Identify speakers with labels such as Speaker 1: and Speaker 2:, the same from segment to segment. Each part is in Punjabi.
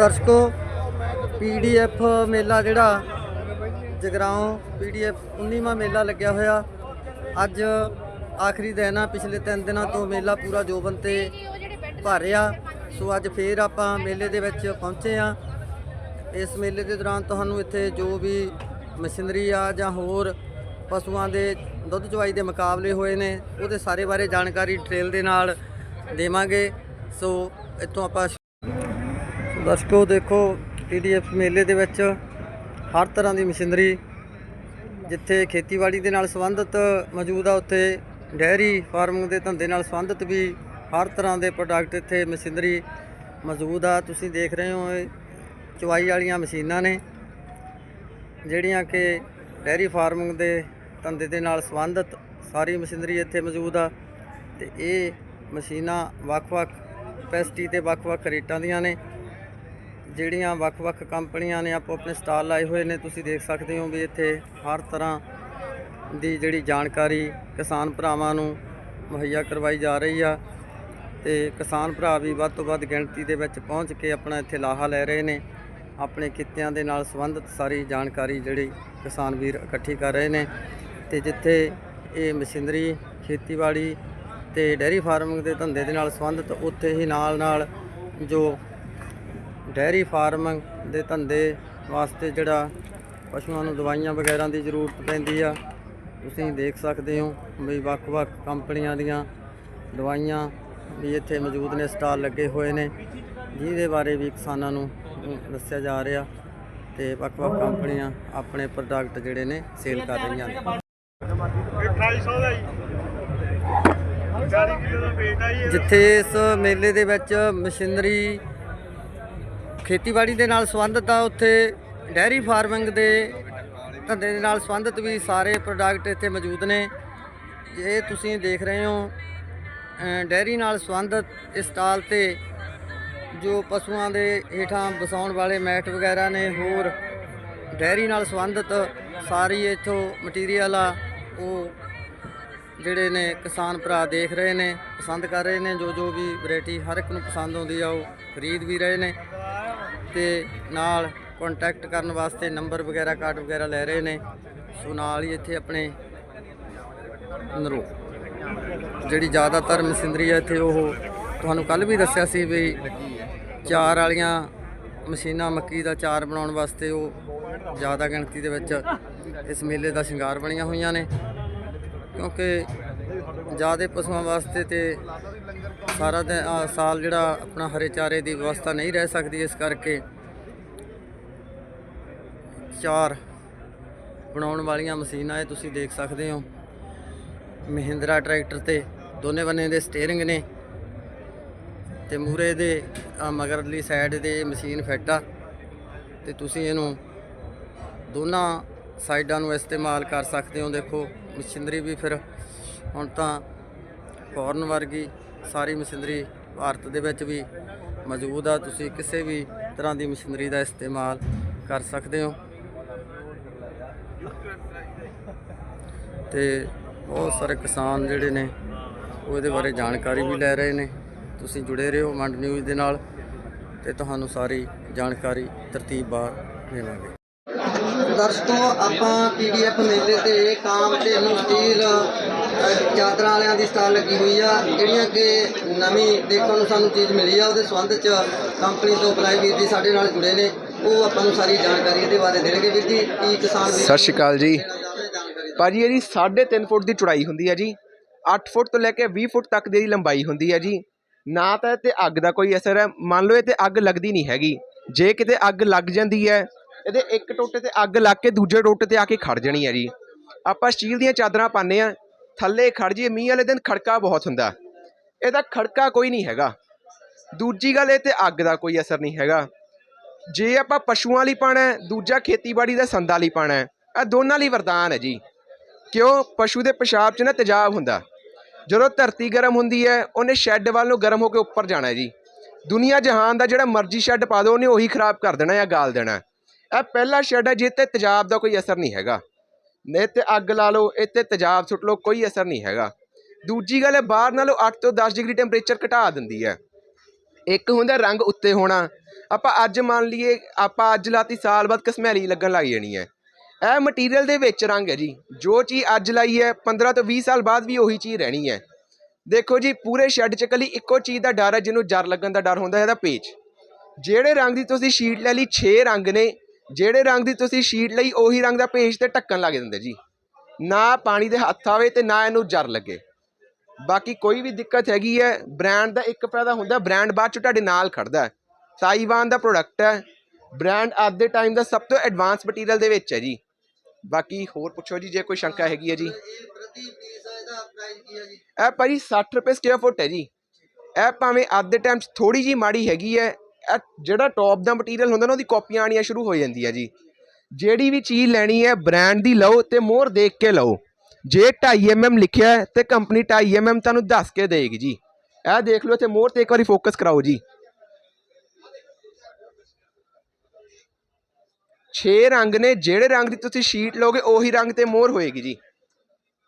Speaker 1: ਦਰਸ਼ਕੋ ਪੀਡੀਐਫ ਮੇਲਾ ਜਿਹੜਾ, ਜਗਰਾਉਂ ਪੀਡੀਐਫ 19ਵਾਂ ਮੇਲਾ ਲੱਗਿਆ ਹੋਇਆ। ਅੱਜ ਆਖਰੀ ਦਿਨ ਆ, ਪਿਛਲੇ 3 ਦਿਨਾਂ ਤੋਂ ਮੇਲਾ ਪੂਰਾ ਜੋਬਨ ਤੇ ਭਰ ਰਿਹਾ ਸੋ ਅੱਜ ਫੇਰ ਆਪਾਂ ਮੇਲੇ ਦੇ ਵਿੱਚ ਪਹੁੰਚੇ ਆ ਇਸ ਮੇਲੇ ਦੇ ਦੌਰਾਨ ਤੁਹਾਨੂੰ ਇੱਥੇ ਜੋ ਵੀ ਮਸ਼ੀਨਰੀ ਆ ਜਾਂ ਹੋਰ ਪਸ਼ੂਆਂ ਦੇ ਦੁੱਧ ਚਵਾਈ ਦੇ ਮੁਕਾਬਲੇ ਹੋਏ ਨੇ, ਉਹਦੇ ਸਾਰੇ ਬਾਰੇ ਜਾਣਕਾਰੀ ਡਿਟੇਲ ਦੇ ਨਾਲ ਦੇਵਾਂਗੇ। ਸੋ ਇੱਥੋਂ ਆਪਾਂ ਦਰਸ਼ਕੋ ਦੇਖੋ ਪੀਡੀਐਫ ਮੇਲੇ ਦੇ ਵਿੱਚ ਹਰ ਤਰ੍ਹਾਂ ਦੀ ਮਸ਼ੀਨਰੀ, ਜਿੱਥੇ ਖੇਤੀਬਾੜੀ ਦੇ ਨਾਲ ਸੰਬੰਧਿਤ ਮੌਜੂਦ ਆ, ਉੱਥੇ ਡੈਰੀ ਫਾਰਮਿੰਗ ਦੇ ਧੰਦੇ ਨਾਲ ਸੰਬੰਧਿਤ ਵੀ ਹਰ ਤਰ੍ਹਾਂ ਦੇ ਪ੍ਰੋਡਕਟ ਇੱਥੇ ਮਸ਼ੀਨਰੀ ਮੌਜੂਦ ਆ। ਤੁਸੀਂ ਦੇਖ ਰਹੇ ਹੋ, ਇਹ ਚਵਾਈ ਵਾਲੀਆਂ ਮਸ਼ੀਨਾਂ ਨੇ, ਜਿਹੜੀਆਂ ਕਿ ਡੈਰੀ ਫਾਰਮਿੰਗ ਦੇ ਧੰਦੇ ਦੇ ਨਾਲ ਸੰਬੰਧਿਤ ਸਾਰੀ ਮਸ਼ੀਨਰੀ ਇੱਥੇ ਮੌਜੂਦ ਆ। ਤੇ ਇਹ ਮਸ਼ੀਨਾਂ ਵੱਖ-ਵੱਖ ਕਪੈਸਿਟੀ ਤੇ ਵੱਖ-ਵੱਖ ਰੇਟਾਂ ਦੀਆਂ ਨੇ। ਜਿਹੜੀਆਂ ਵੱਖ-ਵੱਖ ਕੰਪਨੀਆਂ ਨੇ ਆਪੋ ਆਪਣੇ ਸਟਾਲ ਲਾਏ ਹੋਏ ਨੇ, ਤੁਸੀਂ ਦੇਖ ਸਕਦੇ ਹੋ ਵੀ ਇੱਥੇ ਹਰ ਤਰ੍ਹਾਂ ਦੀ ਜਿਹੜੀ ਜਾਣਕਾਰੀ ਕਿਸਾਨ ਭਰਾਵਾਂ ਨੂੰ ਮੁਹੱਈਆ ਕਰਵਾਈ ਜਾ ਰਹੀ ਆ ਤੇ ਕਿਸਾਨ ਭਰਾ ਵੀ ਵੱਧ ਤੋਂ ਵੱਧ ਗਿਣਤੀ ਦੇ ਵਿੱਚ ਪਹੁੰਚ ਕੇ ਆਪਣਾ ਇੱਥੇ ਲਾਹਾ ਲੈ ਰਹੇ ਨੇ। ਆਪਣੇ ਕਿੱਤਿਆਂ ਦੇ ਨਾਲ ਸੰਬੰਧਿਤ ਸਾਰੀ ਜਾਣਕਾਰੀ ਜਿਹੜੀ ਕਿਸਾਨ ਵੀਰ ਇਕੱਠੀ ਕਰ ਰਹੇ ਨੇ ਤੇ ਜਿੱਥੇ ਇਹ ਮਸ਼ੀਨਰੀ, ਖੇਤੀਬਾੜੀ ਤੇ ਡੈਰੀ ਫਾਰਮਿੰਗ ਦੇ ਧੰਦੇ ਦੇ ਨਾਲ ਸੰਬੰਧਿਤ, ਉੱਥੇ ਹੀ ਨਾਲ ਨਾਲ ਜੋ ਡੈਰੀ ਫਾਰਮਿੰਗ ਦੇ ਧੰਦੇ ਵਾਸਤੇ ਜਿਹੜਾ ਪਸ਼ੂਆਂ ਨੂੰ ਦਵਾਈਆਂ ਵਗੈਰਾ ਦੀ ਜ਼ਰੂਰਤ ਪੈਂਦੀ ਆ ਤੁਸੀਂ ਦੇਖ ਸਕਦੇ ਹੋ ਵੀ ਵੱਖ-ਵੱਖ ਕੰਪਨੀਆਂ ਦੀਆਂ ਦਵਾਈਆਂ ਵੀ ਇੱਥੇ ਮੌਜੂਦ ਨੇ ਸਟਾਲ ਲੱਗੇ ਹੋਏ ਨੇ। ਜਿਹਦੇ ਬਾਰੇ ਵੀ ਕਿਸਾਨਾਂ ਨੂੰ ਦੱਸਿਆ ਜਾ ਰਿਹਾ ਤੇ ਵੱਖ-ਵੱਖ ਕੰਪਨੀਆਂ ਆਪਣੇ ਪ੍ਰੋਡਕਟ ਜਿਹੜੇ ਨੇ ਸੇਲ ਕਰ ਰਹੀਆਂ ਨੇ।
Speaker 2: 2800 ਦਾ ਜੀ। 40 ਕਿਲੋ ਦਾ weight ਆ ਜੀ ਇਹਦਾ।
Speaker 1: ਜਿੱਥੇ ਇਸ ਮੇਲੇ ਦੇ ਵਿੱਚ ਮਸ਼ੀਨਰੀ ਖੇਤੀਬਾੜੀ ਦੇ ਨਾਲ ਸੰਬੰਧਿਤ ਆ ਉੱਥੇ ਡੈਰੀ ਫਾਰਮਿੰਗ ਦੇ ਧੰਦੇ ਦੇ ਨਾਲ ਸੰਬੰਧਿਤ ਵੀ ਸਾਰੇ ਪ੍ਰੋਡਕਟ ਇੱਥੇ ਮੌਜੂਦ ਨੇ। ਇਹ ਤੁਸੀਂ ਦੇਖ ਰਹੇ ਹੋ ਅ, ਡੈਰੀ ਨਾਲ ਸੰਬੰਧਿਤ ਇਸ ਸਟਾਲ ਤੇ ਜੋ ਪਸ਼ੂਆਂ ਦੇ ਹੇਠਾਂ ਵਸਾਉਣ ਵਾਲੇ ਮੈਟ ਵਗੈਰਾ ਨੇ ਹੋਰ ਡੈਰੀ ਨਾਲ ਸੰਬੰਧਿਤ ਸਾਰੀ ਇੱਥੋਂ ਮਟੀਰੀਅਲ ਆ ਉਹ ਜਿਹੜੇ ਨੇ ਕਿਸਾਨ ਭਰਾ ਦੇਖ ਰਹੇ ਨੇ ਪਸੰਦ ਕਰ ਰਹੇ ਨੇ ਜੋ ਜੋ ਵੀ ਵੈਰਾਈਟੀ ਹਰ ਇੱਕ ਨੂੰ ਪਸੰਦ ਆਉਂਦੀ ਆ ਉਹ ਖਰੀਦ ਵੀ ਰਹੇ ਨੇ। ਤੇ ਨਾਲ ਕੰਟੈਕਟ ਕਰਨ ਵਾਸਤੇ ਨੰਬਰ ਵਗੈਰਾ ਕਾਰਡ ਵਗੈਰਾ ਲੈ ਰਹੇ ਨੇ। ਸੋ ਨਾਲ ਹੀ ਇੱਥੇ ਆਪਣੇ ਨਰੋ, ਜਿਹੜੀ ਜ਼ਿਆਦਾਤਰ ਮਸ਼ੀਨਰੀ ਹੈ ਇੱਥੇ ਉਹ ਤੁਹਾਨੂੰ ਕੱਲ ਵੀ ਦੱਸਿਆ ਸੀ ਵੀ ਚਾਰ ਵਾਲੀਆਂ ਮਸ਼ੀਨਾਂ ਮੱਕੀ ਦਾ ਚਾਰ ਬਣਾਉਣ ਵਾਸਤੇ ਉਹ ਜ਼ਿਆਦਾ ਗਿਣਤੀ ਦੇ ਵਿੱਚ ਇਸ ਮੇਲੇ ਦਾ ਸ਼ਿੰਗਾਰ ਬਣੀਆਂ ਹੋਈਆਂ ਨੇ। ਕਿਉਂਕਿ ਜ਼ਿਆਦਾ ਪਸ਼ੂਆਂ ਵਾਸਤੇ ਤੇ ਸਾਰਾ ਦਿਨ ਸਾਲ ਜਿਹੜਾ ਆਪਣਾ ਹਰੇ ਚਾਰੇ ਦੀ ਵਿਵਸਥਾ ਨਹੀਂ ਰਹਿ ਸਕਦੀ ਇਸ ਕਰਕੇ ਚਾਰ ਬਣਾਉਣ ਵਾਲੀਆਂ ਮਸ਼ੀਨਾਂ ਇਹ ਤੁਸੀਂ ਦੇਖ ਸਕਦੇ ਹੋ। ਮਹਿੰਦਰਾ ਟਰੈਕਟਰ ਤੇ ਦੋਨੇ ਬੰਨੇ ਦੇ ਸਟੀਅਰਿੰਗ ਨੇ ਤੇ ਮੂਰੇ ਦੇ ਮਗਰਲੀ ਸਾਈਡ ਦੇ ਮਸ਼ੀਨ ਫਿੱਟ ਆ ਤੇ ਤੁਸੀਂ ਇਹਨੂੰ ਦੋਨਾਂ ਸਾਈਡਾਂ ਨੂੰ ਇਸਤੇਮਾਲ ਕਰ ਸਕਦੇ ਹੋ। ਦੇਖੋ ਮਸ਼ੀਨਰੀ ਵੀ ਫਿਰ ਹੁਣ ਤਾਂ ਫੋਰਨ ਵਰਗੀ ਸਾਰੀ ਮਸ਼ੀਨਰੀ ਭਾਰਤ ਦੇ ਵਿੱਚ ਵੀ ਮੌਜੂਦ ਆ। ਤੁਸੀਂ ਕਿਸੇ ਵੀ ਤਰ੍ਹਾਂ ਦੀ ਮਸ਼ੀਨਰੀ ਦਾ ਇਸਤੇਮਾਲ ਕਰ ਸਕਦੇ ਹੋ। ਤੇ ਬਹੁਤ ਸਾਰੇ ਕਿਸਾਨ ਜਿਹੜੇ ਨੇ, ਉਹ ਇਹਦੇ ਬਾਰੇ ਜਾਣਕਾਰੀ ਵੀ ਲੈ ਰਹੇ ਨੇ। ਤੁਸੀਂ ਜੁੜੇ ਰਹੋ ਮੰਡ ਨਿਊਜ਼ ਦੇ ਨਾਲ ਤੇ ਤੁਹਾਨੂੰ ਸਾਰੀ ਜਾਣਕਾਰੀ ਤਰਤੀਬਵਾਰ ਦੇਵਾਂਗੇ। ਦਰਸ਼ਕੋ, ਆਪਾਂ ਪੀਡੀਐਫ ਮੇਲੇ ਤੇ ਕਾਮ ਤੇ ਨੂੰ ਸਟੀਲ ਚਾਦਰਾਂ ਵਾਲਿਆਂ ਦੀ ਸਟਾਲ ਲੱਗੀ ਹੋਈ ਆ ਜਿਹੜੀਆਂ ਕਿ ਨਵੀਂ ਦੇਖਣ ਨੂੰ ਸਾਨੂੰ ਚੀਜ਼ ਮਿਲੀ ਆ ਉਹਦੇ ਸੰਬੰਧ ਚ ਕੰਪਨੀ ਤੋਂ ਅਪਲਾਈ ਵੀਰ ਜੀ ਸਾਡੇ ਨਾਲ ਜੁੜੇ ਨੇ ਉਹ ਆਪਾਂ ਨੂੰ ਸਾਰੀ ਜਾਣਕਾਰੀ ਇਹਦੇ ਬਾਰੇ ਦੇਣਗੇ ਵੀਰ ਜੀ ਕੀ ਕਿਸਾਨ ਵੀਰ
Speaker 3: ਸਤਿ ਸ਼੍ਰੀ ਅਕਾਲ ਜੀ। ਭਾਜੀ ਇਹਦੀ 3.5 ਫੁੱਟ ਦੀ ਚੌੜਾਈ ਹੁੰਦੀ ਹੈ ਜੀ। 8 ਫੁੱਟ ਤੋਂ ਲੈ ਕੇ 20 ਫੁੱਟ ਤੱਕ ਦੀ ਇਹਦੀ ਲੰਬਾਈ ਹੁੰਦੀ ਹੈ ਜੀ। ਨਾ ਤਾਂ ਇਹ ਤੇ ਅੱਗ ਦਾ ਕੋਈ ਅਸਰ ਹੈ। ਮੰਨ ਲਓ ਇਹ ਤੇ ਅੱਗ ਲੱਗਦੀ ਨਹੀਂ ਹੈਗੀ। ਜੇ ਕਿਤੇ ਅੱਗ ਲੱਗ ਜਾਂਦੀ ਹੈ ਇਹਦੇ ਇੱਕ ਟੋਟੇ ਤੇ ਅੱਗ ਲੱਗ ਕੇ ਦੂਜੇ ਟੋਟੇ ਤੇ ਆ ਕੇ ਖੜ ਜਾਣੀ ਹੈ ਜੀ। ਆਪਾਂ ਸਟੀਲ ਦੀਆਂ ਚਾਦਰਾਂ ਪਾਉਂਦੇ ਆ ਥੱਲੇ ਖੜ ਜੀਏ ਮੀਂਹ ਵਾਲੇ ਦਿਨ ਖੜਕਾ ਬਹੁਤ ਹੁੰਦਾ। ਇਹਦਾ ਖੜਕਾ ਕੋਈ ਨਹੀਂ ਹੈਗਾ। ਦੂਜੀ ਗੱਲ, ਇਹ ਤੇ ਅੱਗ ਦਾ ਕੋਈ ਅਸਰ ਨਹੀਂ ਹੈਗਾ। ਜੇ ਆਪਾਂ ਪਸ਼ੂਆਂ ਲਈ ਪਾਣਾ ਦੂਜਾ ਖੇਤੀਬਾੜੀ ਦਾ ਸੰਦਾਂ ਲਈ ਪਾਣਾ ਇਹ ਦੋਨਾਂ ਲਈ ਵਰਦਾਨ ਹੈ ਜੀ। ਕਿਉਂ? ਪਸ਼ੂ ਦੇ ਪਿਸ਼ਾਬ 'ਚ ਨਾ ਤੇਜ਼ਾਬ ਹੁੰਦਾ। ਜਦੋਂ ਧਰਤੀ ਗਰਮ ਹੁੰਦੀ ਹੈ, ਉਹਨੇ ਸ਼ੈੱਡ ਵੱਲ ਨੂੰ ਗਰਮ ਹੋ ਕੇ ਉੱਪਰ ਜਾਣਾ ਜੀ। ਦੁਨੀਆ ਜਹਾਨ ਦਾ ਜਿਹੜਾ ਮਰਜ਼ੀ ਸ਼ੈੱਡ ਪਾ ਦਿਓ, ਉਹਨੇ ਉਹੀ ਖਰਾਬ ਕਰ ਦੇਣਾ ਜਾਂ ਗਾਲ ਦੇਣਾ। ਇਹ ਪਹਿਲਾ ਸ਼ੈੱਡ ਹੈ ਜਿੱਤੇ ਤੇਜ਼ਾਬ ਦਾ ਕੋਈ ਅਸਰ ਨਹੀਂ ਹੈਗਾ। ਨੇ ਤੇ ਅੱਗ ਲਾ ਲਓ, ਇੱਥੇ ਤੇਜ਼ਾਬ ਸੁੱਟ ਲਓ, ਕੋਈ ਅਸਰ ਨਹੀਂ ਹੈਗਾ। ਦੂਜੀ ਗੱਲ ਹੈ, ਬਾਹਰ ਨਾਲੋਂ 8 ਤੋਂ 10 ਡਿਗਰੀ ਟੈਂਪਰੇਚਰ ਘਟਾ ਦਿੰਦੀ ਹੈ। ਇੱਕ ਹੁੰਦਾ ਰੰਗ ਉੱਤੇ ਹੋਣਾ। ਆਪਾਂ ਅੱਜ ਮੰਨ ਲਈਏ, ਆਪਾਂ ਅੱਜ ਲਾਤੀ, ਸਾਲ ਬਾਅਦ ਕਸਮੈਲੀ ਲੱਗਣ ਲੱਗ ਜਾਣੀ ਹੈ। ਇਹ ਮਟੀਰੀਅਲ ਦੇ ਵਿੱਚ ਰੰਗ ਹੈ ਜੀ। ਜੋ ਚੀਜ਼ ਅੱਜ ਲਾਈ ਹੈ 15 ਤੋਂ 20 ਸਾਲ ਬਾਅਦ ਵੀ ਉਹੀ ਚੀਜ਼ ਰਹਿਣੀ ਹੈ। ਦੇਖੋ ਜੀ, ਪੂਰੇ ਸ਼ੈੱਡ 'ਚ ਕੱਲੀ ਇੱਕੋ ਚੀਜ਼ ਦਾ ਡਰ ਹੈ, ਜਿਹਨੂੰ ਜਰ ਲੱਗਣ ਦਾ ਡਰ ਹੁੰਦਾ ਹੈ, ਇਹਦਾ ਪੇਚ। ਜਿਹੜੇ ਰੰਗ ਦੀ ਤੁਸੀਂ ਸ਼ੀਟ ਲੈ ਲਈ 6 ਰੰਗ ਨੇ ਜਿਹੜੇ ਰੰਗ ਦੀ ਤੁਸੀਂ ਸ਼ੀਟ ਲਈ ਉਹੀ ਰੰਗ ਦਾ ਪੇਜ ਤੇ ਢੱਕਣ ਲੱਗ ਜਾਂਦੇ ਜੀ। ਨਾ ਪਾਣੀ ਦੇ ਹੱਥ ਆਵੇ ਤੇ ਨਾ ਇਹਨੂੰ ਜਰ ਲੱਗੇ। ਬਾਕੀ ਕੋਈ ਵੀ ਦਿੱਕਤ ਹੈਗੀ ਹੈ ਬ੍ਰਾਂਡ ਦਾ ਇੱਕ ਫਾਇਦਾ ਹੁੰਦਾ ਬ੍ਰਾਂਡ ਬਾਅਦ ਚ ਤੁਹਾਡੇ ਨਾਲ ਖੜਦਾ ਹੈ। ਤਾਈਵਾਨ ਦਾ ਪ੍ਰੋਡਕਟ ਹੈ। ਬ੍ਰਾਂਡ ਅੱਜ ਦੇ ਟਾਈਮ ਦਾ ਸਭ ਤੋਂ ਐਡਵਾਂਸ ਮਟੀਰੀਅਲ ਦੇ ਵਿੱਚ ਹੈ ਜੀ। ਬਾਕੀ ਹੋਰ ਪੁੱਛੋ ਜੀ, ਜੇ ਕੋਈ ਸ਼ੰਕਾ ਹੈਗੀ ਹੈ ਜੀ।
Speaker 1: ਇਹ ਪ੍ਰਤੀ ਜੀ
Speaker 3: ਇਹ ਭਾਜੀ 60 ਰੁਪਏ ਸਕੁਅਰ ਫੁੱਟ ਹੈ ਜੀ। ਇਹ ਭਾਵੇਂ ਅੱਜ ਦੇ ਟਾਈਮ 'ਚ ਥੋੜੀ ਜੀ ਮਾੜੀ ਹੈਗੀ ਹੈ ਜਿਹੜਾ ਟੌਪ ਦਾ ਮਟੀਰੀਅਲ ਹੁੰਦਾ ਨਾ, ਉਹਦੀ ਕਾਪੀਆਂ ਆਣੀਆਂ ਸ਼ੁਰੂ ਹੋ ਜਾਂਦੀਆਂ ਜੀ। ਜਿਹੜੀ ਵੀ ਚੀਜ਼ ਲੈਣੀ ਹੈ ਬ੍ਰਾਂਡ ਦੀ ਲਓ ਤੇ ਮੋਹਰ ਦੇਖ ਕੇ ਲਓ। ਜੇ 2.5 mm ਲਿਖਿਆ ਹੈ, ਤੇ ਕੰਪਨੀ 2.5 mm ਤੁਹਾਨੂੰ ਦੱਸ ਕੇ ਦੇਗੀ ਜੀ। ਇਹ ਦੇਖ ਲਓ ਤੇ ਮੋਹਰ ਤੇ ਇੱਕ ਵਾਰੀ ਫੋਕਸ ਕਰਾਓ ਜੀ। 6 ਰੰਗ ਨੇ, ਜਿਹੜੇ ਰੰਗ ਦੀ ਤੁਸੀਂ ਸ਼ੀਟ ਲਓਗੇ, ਉਹੀ ਰੰਗ ਤੇ ਮੋਹਰ ਹੋਏਗੀ ਜੀ।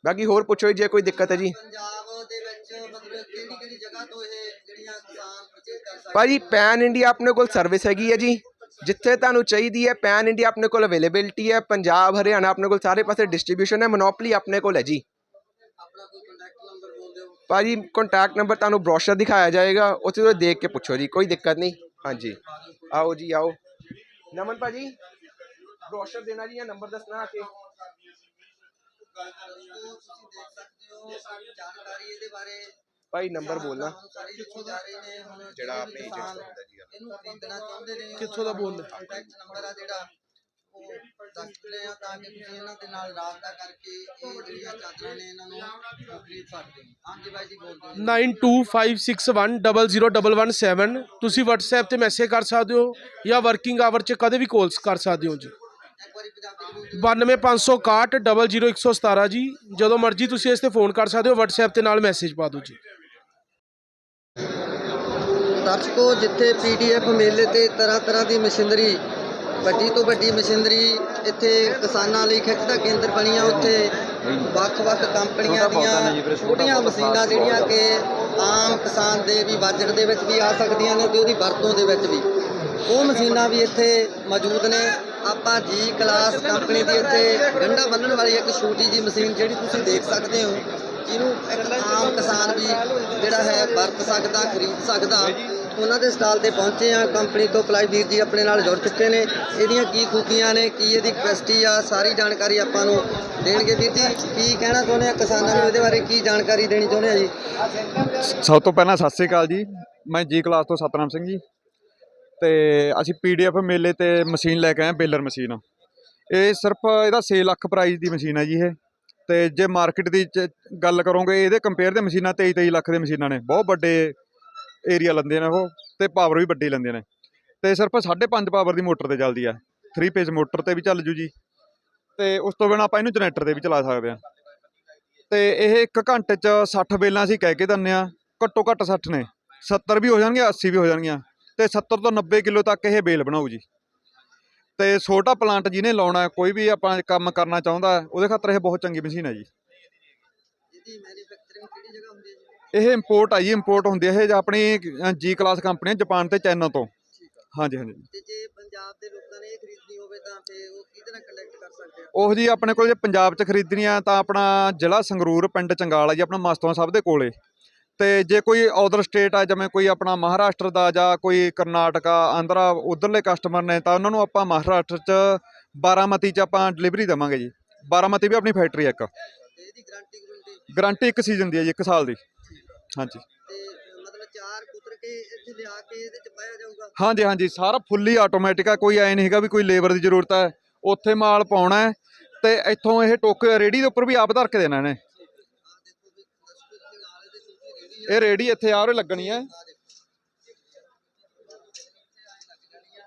Speaker 3: ਬਾਕੀ ਹੋਰ ਪੁੱਛੋ ਜੀ, ਜੇ ਕੋਈ ਦਿੱਕਤ ਹੈ ਜੀ।
Speaker 1: ਪੰਜਾਬ ਦੇ ਵਿੱਚ ਮਤਲਬ ਕਿਹੜੀ ਕਿਹੜੀ ਜਗ੍ਹਾ ਤੋਂ ਇਹ
Speaker 3: ਭਾਜੀ ਪੈਨ ਇੰਡੀਆ ਆਪਣੇ ਕੋਲ ਸਰਵਿਸ ਹੈਗੀ ਹੈ ਜੀ। ਜਿੱਥੇ ਤੁਹਾਨੂੰ ਚਾਹੀਦੀ ਹੈ ਪੈਨ ਇੰਡੀਆ ਆਪਣੇ ਕੋਲ ਅਵੇਲੇਬਿਲਟੀ ਹੈ। ਪੰਜਾਬ, ਹਰਿਆਣਾ ਆਪਣੇ ਕੋਲ ਸਾਰੇ ਪਾਸੇ ਡਿਸਟ੍ਰੀਬਿਊਸ਼ਨ ਹੈ। ਮੋਨੋਪਲੀ ਆਪਣੇ ਕੋਲ ਹੈ ਜੀ।
Speaker 1: ਆਪਣਾ ਕੋਈ ਕੰਟੈਕਟ ਨੰਬਰ
Speaker 3: ਭਾਜੀ ਕੰਟੈਕਟ ਨੰਬਰ ਤੁਹਾਨੂੰ ਬ੍ਰੋਸ਼ਰ ਦਿਖਾਇਆ ਜਾਏਗਾ। ਉੱਥੇ ਤੋਂ ਦੇਖ ਕੇ ਪੁੱਛੋ ਜੀ, ਕੋਈ ਦਿੱਕਤ ਨਹੀਂ। ਹਾਂਜੀ। ਆਓ ਜੀ, ਆਓ। ਨਮਨ ਭਾਜੀ ਬ੍ਰੋਸ਼ਰ ਦੇਣਾ ਜੀ ਜਾਂ ਨੰਬਰ ਦੱਸਣਾ ਆ ਕੇ?
Speaker 1: ਜਾਣਕਾਰੀ ਇਹਦੇ ਬਾਰੇ
Speaker 3: ਭਾਈ ਨੰਬਰ ਬੋਲਣਾ।
Speaker 1: ਨੇ ਹੁਣ
Speaker 3: ਜਿਹੜਾ ਆਪਣੇ
Speaker 1: ਕਿਸਾਨ
Speaker 3: ਦਾ ਹੁੰਦਾ ਜੀ।
Speaker 1: ਇਹਨੂੰ ਖਰੀਦਣਾ ਚਾਹੁੰਦੇ ਨੇ
Speaker 4: ਕਿੱਥੋਂ ਦਾ ਬੋਲ
Speaker 1: ਕੰਟੈਕਟ ਨੰਬਰ ਆ ਜਿਹੜਾ ਉਹ ਦੱਸਦੇ ਆ ਤਾਂ ਕਿ ਤੁਸੀਂ ਇਹਨਾਂ ਦੇ ਨਾਲ ਰਾਬਤਾ ਕਰਕੇ ਇਹ ਜਿਹੜੀਆਂ ਚਾਦਰਾਂ ਨੇ ਇਹਨਾਂ ਨੂੰ ਖਰੀਦ ਸਕਦੇ ਹੋ ਹਾਂਜੀ ਬਾਈ ਜੀ ਬੋਲਦੇ ਹੋ
Speaker 4: 9256100117 ਤੁਸੀਂ WhatsApp ਤੇ ਮੈਸੇਜ ਕਰ ਸਕਦੇ ਹੋ ਜਾਂ ਵਰਕਿੰਗ ਆਵਰ 'ਚ ਕਦੇ ਵੀ ਕਾਲਸ ਕਰ ਸਕਦੇ ਹੋ ਜੀ।
Speaker 1: ਇੱਕ ਵਾਰੀ ਪੰਜਾਬੀ ਚ ਬੋਲ। ਦਿਓ
Speaker 4: 92561 ਜੀ। ਜਦੋਂ ਮਰਜ਼ੀ ਤੁਸੀਂ ਇਸ ਤੇ ਫੋਨ ਕਰ ਸਕਦੇ ਹੋ WhatsApp ਤੇ ਨਾਲ ਮੈਸੇਜ ਪਾ ਦਿਓ ਜੀ।
Speaker 1: ਦਰਸ਼ਕੋ ਜਿੱਥੇ ਪੀਡੀਐਫ ਮੇਲੇ ਤੇ ਤਰ੍ਹਾਂ ਤਰ੍ਹਾਂ ਦੀ ਮਸ਼ੀਨਰੀ ਵੱਡੀ ਤੋਂ ਵੱਡੀ ਮਸ਼ੀਨਰੀ ਇੱਥੇ ਕਿਸਾਨਾਂ ਲਈ ਖਿੱਚ ਦਾ ਕੇਂਦਰ ਬਣੀਆਂ ਉੱਥੇ ਵੱਖ-ਵੱਖ ਕੰਪਨੀਆਂ ਦੀਆਂ ਛੋਟੀਆਂ ਮਸ਼ੀਨਾਂ ਜਿਹੜੀਆਂ ਕਿ ਆਮ ਕਿਸਾਨ ਦੇ ਵੀ ਬਜਟ ਦੇ ਵਿੱਚ ਵੀ ਆ ਸਕਦੀਆਂ ਨੇ ਤੇ ਉਹਦੀ ਵਰਤੋਂ ਦੇ ਵਿੱਚ ਵੀ। ਉਹ ਮਸ਼ੀਨਾਂ ਵੀ ਇੱਥੇ ਮੌਜੂਦ ਨੇ। ਆਪਾਂ ਜੀ ਕਲਾਸ ਕੰਪਨੀ ਦੀ ਇੱਥੇ ਗੰਢਾ ਬੰਨਣ ਵਾਲੀ ਇੱਕ ਛੋਟੀ ਜੀ ਮਸ਼ੀਨ ਜਿਹੜੀ ਤੁਸੀਂ ਦੇਖ ਸਕਦੇ ਹੋ। ਜਿਹਨੂੰ ਇੱਕ ਆਮ ਕਿਸਾਨ ਵੀ ਜਿਹੜਾ ਹੈ ਵਰਤ ਸਕਦਾ ਖਰੀਦ ਸਕਦਾ ਉਹਨਾਂ ਦੇ ਸਟਾਲ ਤੇ ਪਹੁੰਚੇ ਆ ਕੰਪਨੀ ਤੋਂ ਪਲਾਈ ਵੀਰ ਜੀ ਆਪਣੇ ਨਾਲ ਜੁੜ ਚੁੱਕੇ ਨੇ। ਇਹਦੀਆਂ ਕੀ ਖੂਬੀਆਂ ਨੇ ਕੀ ਇਹਦੀ ਕਪੈਸਿਟੀ ਆ ਸਾਰੀ ਜਾਣਕਾਰੀ ਆਪਾਂ ਨੂੰ ਦੇਣਗੇ ਵੀਰ ਜੀ। ਕੀ ਕਹਿਣਾ ਚਾਹੁੰਦੇ ਆ ਕਿਸਾਨਾਂ ਨੂੰ ਇਹਦੇ ਬਾਰੇ ਕੀ ਜਾਣਕਾਰੀ ਦੇਣੀ ਚਾਹੁੰਦੇ ਆ ਜੀ?
Speaker 5: ਸਭ ਤੋਂ ਪਹਿਲਾਂ ਸਤਿ ਸ੍ਰੀ ਅਕਾਲ ਜੀ। ਮੈਂ ਜੀ ਕਲਾਸ ਤੋਂ ਸਤਨਾਮ ਸਿੰਘ ਜੀ। ਤੇ ਅਸੀਂ ਪੀਡੀਐਫ ਮੇਲੇ ਤੇ ਮਸ਼ੀਨ ਲੈ ਕੇ ਆਏ ਹਾਂ, ਬੇਲਰ ਮਸ਼ੀਨ। ਇਹ ਸਿਰਫ ਇਹਦਾ 6 ਲੱਖ ਪ੍ਰਾਈਸ ਦੀ ਮਸ਼ੀਨ ਹੈ ਜੀ ਇਹ। ਤੇ ਜੇ ਮਾਰਕੀਟ ਦੀ ਚ- ਗੱਲ ਕਰੋਗੇ, ਇਹਦੇ ਕੰਪੇਅਰ ਦੇ ਮਸ਼ੀਨਾਂ 23 23 ਲੱਖ ਦੇ ਮਸ਼ੀਨਾਂ ਨੇ। ਬਹੁਤ ਵੱਡੇ ਏਰੀਆ ਲੈਂਦੇ ਨੇ ਉਹ, ਤੇ ਪਾਵਰ ਵੀ ਵੱਡੀ ਲੈਂਦੇ ਨੇ। ਤੇ ਸਿਰਫ 5.5 ਪਾਵਰ ਦੀ ਮੋਟਰ ਤੇ ਚੱਲਦੀ ਆ। 3 ਪੇਜ ਮੋਟਰ ਤੇ ਵੀ ਚੱਲ ਜੂ ਜੀ। ਤੇ ਉਸ ਤੋਂ ਬਿਨਾਂ ਆਪਾਂ ਇਹਨੂੰ ਜਨਰੇਟਰ ਤੇ ਵੀ ਚਲਾ ਸਕਦੇ ਆ। ਤੇ ਇਹ 1 ਘੰਟੇ ਚ 60 ਬੇਲਾਂ ਅਸੀਂ ਕਹਿ ਕੇ ਦਿੰਦੇ ਆ, ਘੱਟੋ ਘੱਟ 60 ਨੇ। 70 ਵੀ ਹੋ ਜਾਣਗੇ 80 ਵੀ ਹੋ ਜਾਣਗੀਆਂ। ਤੇ 70 ਤੋਂ 90 ਕਿਲੋ ਤੱਕ ਇਹ ਬੇਲ ਬਣਾਉ ਜੀ। ਤੇ ਛੋਟਾ ਪਲਾਂਟ ਜਿਹਨੇ ਲਾਉਣਾ ਕੋਈ ਵੀ ਆਪਾਂ ਕੰਮ ਕਰਨਾ ਚਾਹੁੰਦਾ ਉਹਦੇ ਖਾਤਰ ਇਹ ਬਹੁਤ ਚੰਗੀ ਮਸ਼ੀਨ ਹੈ ਜੀ।
Speaker 1: ਇਹਦੀ ਮੈਨੂਫੈਕਚਰਿੰਗ ਕਿਹੜੀ ਜਗ੍ਹਾ ਹੁੰਦੀ ਹੈ ਜੀ?
Speaker 5: ਇਹ ਇੰਪੋਰਟ ਆ ਜੀ ਇੰਪੋਰਟ ਹੁੰਦੀ ਹੈ ਇਹ ਆਪਣੀ ਜੀ ਕਲਾਸ ਕੰਪਨੀ ਹੈ ਜਾਪਾਨ ਤੇ ਚਾਈਨਾ ਤੋਂ। ਹਾਂਜੀ ਹਾਂਜੀ।
Speaker 1: ਤੇ ਜੇ ਪੰਜਾਬ ਦੇ ਲੋਕਾਂ ਨੇ ਇਹ ਖਰੀਦਣੀ ਹੋਵੇ ਤਾਂ ਫੇ ਉਹ ਕਿਹਦੇ ਨਾਲ ਕੰਟੈਕਟ ਕਰ ਸਕਦੇ ਆ?
Speaker 5: ਉਹ ਜੀ ਆਪਣੇ ਕੋਲ ਜੇ ਪੰਜਾਬ 'ਚ ਖਰੀਦਣੀ ਆ ਤਾਂ ਆਪਣਾ ਜ਼ਿਲ੍ਹਾ ਸੰਗਰੂਰ ਪਿੰਡ ਚੰਗਾਲ ਆ ਜੀ ਆਪਣਾ ਮਸਤੋਂ ਸਾਹਿਬ ਦੇ ਕੋਲੇ। ਤੇ ਜੇ ਕੋਈ ਅਦਰ ਸਟੇਟ ਆ ਜਿਵੇਂ ਕੋਈ ਆਪਣਾ ਮਹਾਰਾਸ਼ਟਰ ਦਾ ਜਾਂ ਕੋਈ ਕਰਨਾਟਕਾ ਆਂਧਰਾ ਉਧਰਲੇ ਕਸਟਮਰ ਨੇ ਤਾਂ ਉਹਨਾਂ ਨੂੰ ਆਪਾਂ ਮਹਾਰਾਸ਼ਟਰ 'ਚ ਬਾਰਾਮਤੀ 'ਚ ਆਪਾਂ ਡਿਲੀਵਰੀ ਦੇਵਾਂਗੇ ਜੀ। ਬਾਰਾਮਤੀ ਵੀ ਆਪਣੀ ਫੈਕਟਰੀ ਇੱਕ।
Speaker 1: ਇਹਦੀ ਗਾਰੰਟੀ ਗਰੰਟੀ
Speaker 5: ਗਾਰੰਟੀ ਇੱਕ ਸੀਜ਼ਨ ਦੀ ਹੈ ਜੀ ਇੱਕ ਸਾਲ ਦੀ। ਹਾਂਜੀ।
Speaker 1: ਤੇ ਮਤਲਬ ਚਾਰ ਕੁਤਰ ਕੇ ਇੱਥੇ ਲਿਆ ਕੇ ਇਹਦੇ ਚ ਪਾਇਆ ਜਾਊਗਾ?
Speaker 5: ਹਾਂਜੀ ਹਾਂਜੀ। ਸਾਰਾ ਫੁੱਲੀ ਆਟੋਮੈਟਿਕ ਆ ਕੋਈ ਐ ਨਹੀਂ ਹੈਗਾ ਵੀ ਕੋਈ ਲੇਬਰ ਦੀ ਜ਼ਰੂਰਤ ਹੈ। ਉੱਥੇ ਮਾਲ ਪਾਉਣਾ ਤੇ ਇੱਥੋਂ ਇਹ ਟੋਕ ਰੇੜੀ ਦੇ ਉੱਪਰ ਵੀ ਆਪ ਧਰ ਕੇ ਦੇਣਾ ਇਹਨੇ। ਇਹ ਰੇੜੀ ਇੱਥੇ ਆ ਰਹੀ ਲੱਗਣੀ ਹੈ।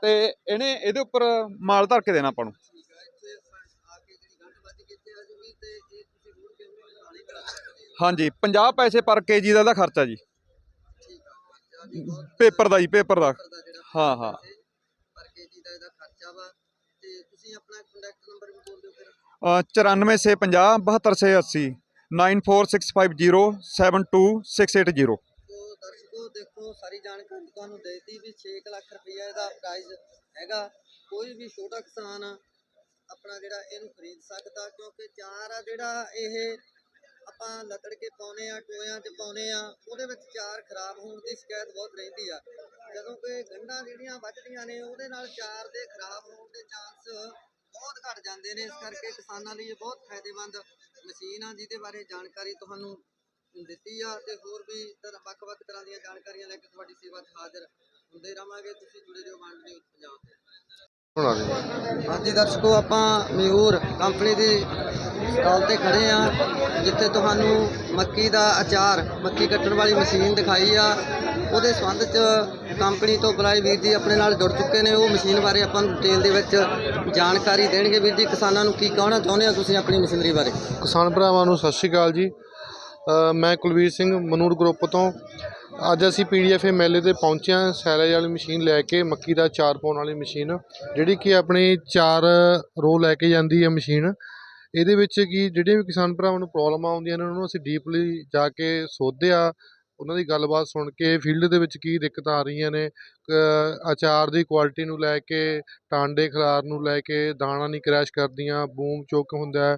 Speaker 5: ਤੇ ਇਹਨੇ ਇਹਦੇ ਉੱਪਰ ਮਾਲ ਧਰ ਕੇ ਦੇਣਾ ਆਪਾਂ ਨੂੰ। ਹਾਂਜੀ 50 ਪੈਸੇ ਪਰ ਕੇਜੀ ਦਾ ਇਹਦਾ ਖਰਚਾ ਜੀ। ਪੇਪਰ ਦਾ ਜੀ, ਪੇਪਰ ਦਾ। ਹਾਂ ਹਾਂ।
Speaker 1: ਪਰ ਕੇਜੀ ਦਾ ਇਹਦਾ ਖਰਚਾ ਵਾ ਤੇ ਤੁਸੀਂ ਆਪਣਾ ਕੰਟੈਕਟ ਨੰਬਰ ਵੀ ਬੋਲ ਦਿਓ ਫਿਰ
Speaker 5: 94 9465072680
Speaker 1: ਤੋ ਦਰਸ਼ਕੋ ਦੇਖੋ ਸਾਰੀ ਜਾਣਕਾਰੀ ਤੁਹਾਨੂੰ ਦੇਤੀ ਵੀ 6 ਲੱਖ ਰੁਪਈਆ ਇਹਦਾ ਪ੍ਰਾਈਜ਼ ਹੈਗਾ ਕੋਈ ਵੀ ਕਿਸਾਨ ਆਪਣਾ ਜਿਹੜਾ ਇਹਨੂੰ ਖਰੀਦ ਸਕਦਾ ਕਿਉਂਕਿ ਚਾਰ ਜਿਹੜਾ ਇਹ ਆਪਾਂ ਲੱਤੜ ਕੇ ਪਾਉਨੇ ਆ ਟੋਇਆਂ 'ਚ ਪਾਉਨੇ ਆ ਉਹਦੇ ਵਿੱਚ ਚਾਰ ਖਰਾਬ ਹੋਣ ਦੀ ਸ਼ਿਕਾਇਤ ਬਹੁਤ ਰਹਿੰਦੀ ਆ ਜਦੋਂ ਕਿ ਗੰਢਾਂ ਜਿਹੜੀਆਂ ਵੱਜਦੀਆਂ ਨੇ ਉਹਦੇ ਨਾਲ ਚਾਰ ਦੇ ਖਰਾਬ ਹੋਣ ਦੇ ਚਾਂਸ ਬਹੁਤ ਘਟ ਜਾਂਦੇ ਨੇ ਇਸ ਕਰਕੇ ਕਿਸਾਨਾਂ ਲਈ ਇਹ ਬਹੁਤ ਫਾਇਦੇਮੰਦ ਮਸ਼ੀਨ ਆ ਜਿਹਦੇ ਬਾਰੇ ਜਾਣਕਾਰੀ ਤੁਹਾਨੂੰ ਦਿੱਤੀ ਆ ਤੇ ਹੋਰ ਵੀ ਤਰ੍ਹਾਂ ਵੱਖ-ਵੱਖ ਤਰ੍ਹਾਂ ਦੀਆਂ ਜਾਣਕਾਰੀਆਂ ਲੈ ਕੇ ਤੁਹਾਡੀ ਸੇਵਾ 'ਚ ਹਾਜ਼ਰ ਹੁੰਦੇ ਰਵਾਂਗੇ। ਤੁਸੀਂ ਜੁੜੇ ਰਹੋ ਵੰਡ ਨਿਊਜ਼ ਪੰਜਾਬ ਤੇ। ਹਾਂਜੀ ਦਰਸ਼ਕੋ ਆਪਾਂ ਮਿਊਰ ਕੰਪਨੀ ਦੀ ਸਟਾਲ ਤੇ ਖੜੇ ਆ ਜਿੱਥੇ ਤੁਹਾਨੂੰ ਮੱਕੀ ਦਾ ਅਚਾਰ ਮੱਕੀ ਕੱਟਣ ਵਾਲੀ ਮਸ਼ੀਨ ਦਿਖਾਈ ਆ। ਉਹਦੇ ਸੰਬੰਧ ਚ ਕੰਪਨੀ ਤੋਂ ਬੁਲਾਏ ਵੀਰ ਜੀ ਆਪਣੇ ਨਾਲ ਜੁੜ ਚੁੱਕੇ ਨੇ, ਉਹ ਮਸ਼ੀਨ ਬਾਰੇ ਆਪਾਂ ਨੂੰ ਡਿਟੇਲ ਦੇ ਵਿੱਚ ਜਾਣਕਾਰੀ ਦੇਣਗੇ। ਵੀਰ ਜੀ, ਕਿਸਾਨਾਂ ਨੂੰ ਕੀ ਕਹਿਣਾ ਚਾਹੁੰਦੇ ਆ ਤੁਸੀਂ ਆਪਣੀ ਮਸ਼ੀਨਰੀ ਬਾਰੇ?
Speaker 6: ਕਿਸਾਨ ਭਰਾਵਾਂ ਨੂੰ ਸਤਿ ਸ਼੍ਰੀ ਅਕਾਲ ਜੀ। ਮੈਂ ਕੁਲਵੀਰ ਸਿੰਘ ਮਨੂਰ ਗਰੁੱਪ ਤੋਂ। ਅੱਜ ਅਸੀਂ ਪੀਡੀਐਫ ਮੇਲੇ ਤੇ ਪਹੁੰਚੇ ਹਾਂ ਸੈਲੇਜ ਵਾਲੀ ਮਸ਼ੀਨ ਲੈ ਕੇ, ਮੱਕੀ ਦਾ ਚਾਰ ਪਾਉਣ ਵਾਲੀ ਮਸ਼ੀਨ, ਜਿਹੜੀ ਕਿ ਆਪਣੀ ਚਾਰ ਰੋ ਲੈ ਕੇ ਜਾਂਦੀ ਹੈ ਮਸ਼ੀਨ। ਇਹਦੇ ਵਿੱਚ ਕੀ, ਜਿਹੜੇ ਵੀ ਕਿਸਾਨ ਭਰਾਵਾਂ ਨੂੰ ਪ੍ਰੋਬਲਮ ਆਉਂਦੀਆਂ ਨੇ, ਉਹਨਾਂ ਨੂੰ ਅਸੀਂ ਡੀਪਲੀ ਜਾ ਕੇ ਸੋਧਿਆ ਉਹਨਾਂ ਦੀ ਗੱਲਬਾਤ ਸੁਣ ਕੇ ਫੀਲਡ ਦੇ ਵਿੱਚ ਕੀ ਦਿੱਕਤਾਂ ਆ ਰਹੀਆਂ ਨੇ? ਕ- ਅਚਾਰ ਦੀ ਕੁਆਲਿਟੀ ਨੂੰ ਲੈ ਕੇ, ਟਾਂਡੇ ਖਲਾਰ ਨੂੰ ਲੈ ਕੇ ਦਾਣਾ ਨਹੀਂ ਕਰੈਸ਼ ਕਰਦੀਆਂ, ਬੂਮ ਚੁੱਕ ਹੁੰਦਾ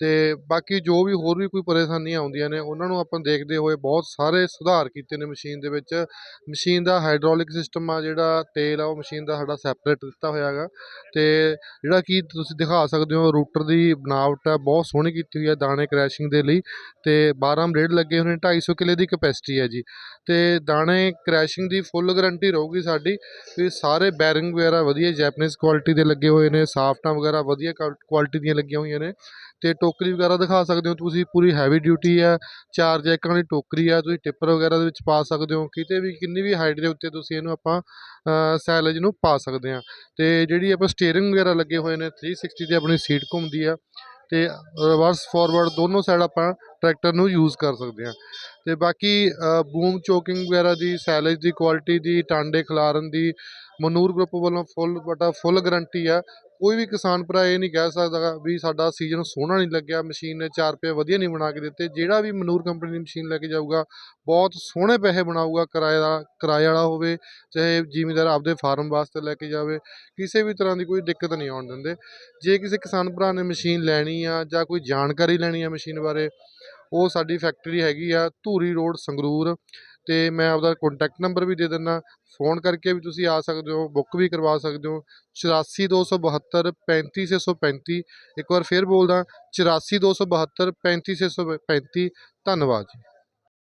Speaker 6: ਅਤੇ ਬਾਕੀ ਜੋ ਵੀ ਹੋਰ ਵੀ ਕੋਈ ਪਰੇਸ਼ਾਨੀਆਂ ਆਉਂਦੀਆਂ ਨੇ, ਉਹਨਾਂ ਨੂੰ ਆਪਾਂ ਦੇਖਦੇ ਹੋਏ ਬਹੁਤ ਸਾਰੇ ਸੁਧਾਰ ਕੀਤੇ ਨੇ ਮਸ਼ੀਨ ਦੇ ਵਿੱਚ। ਮਸ਼ੀਨ ਦਾ ਹਾਈਡ੍ਰੋਲਿਕ ਸਿਸਟਮ ਆ ਜਿਹੜਾ, ਤੇਲ ਆ, ਉਹ ਮਸ਼ੀਨ ਦਾ ਸਾਡਾ ਸੈਪਰੇਟ ਦਿੱਤਾ ਹੋਇਆ ਹੈਗਾ। ਅਤੇ ਜਿਹੜਾ ਕਿ ਤੁਸੀਂ ਦਿਖਾ ਸਕਦੇ ਹੋ, ਰੂਟਰ ਦੀ ਬਣਾਵਟ ਆ, ਬਹੁਤ ਸੋਹਣੀ ਕੀਤੀ ਹੋਈ ਹੈ ਦਾਣੇ ਕ੍ਰੈਸ਼ਿੰਗ ਦੇ ਲਈ। ਅਤੇ 12 ਬਲੇਡ ਲੱਗੇ ਹੋਏ ਨੇ 250 ਕਿਲੇ ਦੀ ਕਪੈਸਿਟੀ ਹੈ ਜੀ। ਅਤੇ ਦਾਣੇ ਕ੍ਰੈਸ਼ਿੰਗ ਦੀ ਫੁੱਲ ਗਰੰਟੀ ਰਹੂਗੀ ਸਾਡੀ ਵੀ ਸਾਰੇ ਬੈਰਿੰਗ ਵਗੈਰਾ ਵਧੀਆ ਜੈਪਨੀਜ਼ ਕੁਆਲਿਟੀ ਦੇ ਲੱਗੇ ਹੋਏ ਨੇ, ਸਾਫਟਾਂ ਵਗੈਰਾ ਵਧੀਆ ਕੁਆਲਿਟੀ ਦੀਆਂ ਲੱਗੀਆਂ ਹੋਈਆਂ ਨੇ। ਅਤੇ ਟੋਕਰੀ ਵਗੈਰਾ ਦਿਖਾ ਸਕਦੇ ਹੋ। ਤੁਸੀਂ ਪੂਰੀ ਹੈਵੀ ਡਿਊਟੀ ਹੈ, ਚਾਰ ਜੈਕਾਂ ਵਾਲੀ ਟੋਕਰੀ ਆ ਤੁਸੀਂ ਟਿੱਪਰ ਵਗੈਰਾ ਦੇ ਵਿੱਚ ਪਾ ਸਕਦੇ ਹੋ। ਕਿਤੇ ਵੀ, ਕਿੰਨੀ ਵੀ ਹਾਈਟ ਦੇ ਉੱਤੇ ਤੁਸੀਂ ਇਹਨੂੰ ਆਪਾਂ ਸੈਲਜ ਨੂੰ ਪਾ ਸਕਦੇ ਹਾਂ। ਅਤੇ ਜਿਹੜੀ ਆਪਾਂ ਸਟੀਅਰਿੰਗ ਵਗੈਰਾ ਲੱਗੇ ਹੋਏ ਨੇ 360 ਤੇ ਆਪਣੀ ਸੀਟ ਘੁੰਮਦੀ ਆ ਅਤੇ ਰਿਵਰਸ ਫਾਰਵਰਡ ਦੋਨੋਂ ਸਾਈਡ ਆਪਾਂ ਟਰੈਕਟਰ ਨੂੰ ਯੂਜ਼ ਕਰ ਸਕਦੇ ਹਾਂ। ਅਤੇ ਬਾਕੀ ਬੂਮ ਚੋਕਿੰਗ ਵਗੈਰਾ ਦੀ ਸੈਲਜ ਦੀ ਕੁਆਲਿਟੀ ਦੀ, ਟਾਂਡੇ ਖਿਲਾਰਨ ਦੀ, ਮਨੂਰ ਗਰੁੱਪ ਵੱਲੋਂ ਫੁੱਲ ਬਟਾ ਫੁੱਲ ਗਰੰਟੀ ਆ ਕੋਈ ਵੀ ਕਿਸਾਨ ਭਰਾ ਇਹ ਨਹੀਂ ਕਹਿ ਸਕਦਾ ਵੀ ਸਾਡਾ ਸੀਜ਼ਨ ਸੋਹਣਾ ਨਹੀਂ ਲੱਗਿਆ, ਮਸ਼ੀਨ ਨੇ 4 ਰੁਪਏ ਵਧੀਆ ਨਹੀਂ ਬਣਾ ਕੇ ਦਿੱਤੇ, ਜਿਹੜਾ ਵੀ ਮਨੂਰ ਕੰਪਨੀ ਦੀ ਮਸ਼ੀਨ ਲੈ ਕੇ ਜਾਊਗਾ, ਬਹੁਤ ਸੋਹਣੇ ਪੈਸੇ ਬਣਾਊਗਾ ਕਿਰਾਏ ਦਾ, ਕਿਰਾਏ ਵਾਲਾ ਹੋਵੇ, ਚਾਹੇ ਜ਼ਿਮੀਂਦਾਰ ਆਪਦੇ ਫਾਰਮ ਵਾਸਤੇ ਲੈ ਕੇ ਜਾਵੇ, ਕਿਸੇ ਵੀ ਤਰ੍ਹਾਂ ਦੀ ਕੋਈ ਦਿੱਕਤ ਨਹੀਂ ਆਉਣ ਦਿੰਦੇ। ਜੇ ਕਿਸੇ ਕਿਸਾਨ ਭਰਾ ਨੇ ਮਸ਼ੀਨ ਲੈਣੀ ਆ ਜਾਂ ਕੋਈ ਜਾਣਕਾਰੀ ਲੈਣੀ ਆ ਮਸ਼ੀਨ ਬਾਰੇ, ਉਹ ਸਾਡੀ ਫੈਕਟਰੀ ਹੈਗੀ ਆ ਧੂਰੀ ਰੋਡ ਸੰਗਰੂਰ। ਤੇ ਮੈਂ ਆਪਦਾ ਕੰਟੈਕਟ ਨੰਬਰ ਵੀ ਦੇ ਦਿੰਦਾ। ਫੋਨ ਕਰਕੇ ਵੀ ਤੁਸੀਂ ਆ ਸਕਦੇ ਹੋ ਬੁੱਕ ਵੀ ਕਰਵਾ ਸਕਦੇ ਹੋ। 8427 35635 ਇੱਕ ਵਾਰ ਫੇਰ ਬੋਲਦਾ 8427 35635 ਧੰਨਵਾਦ ਜੀ।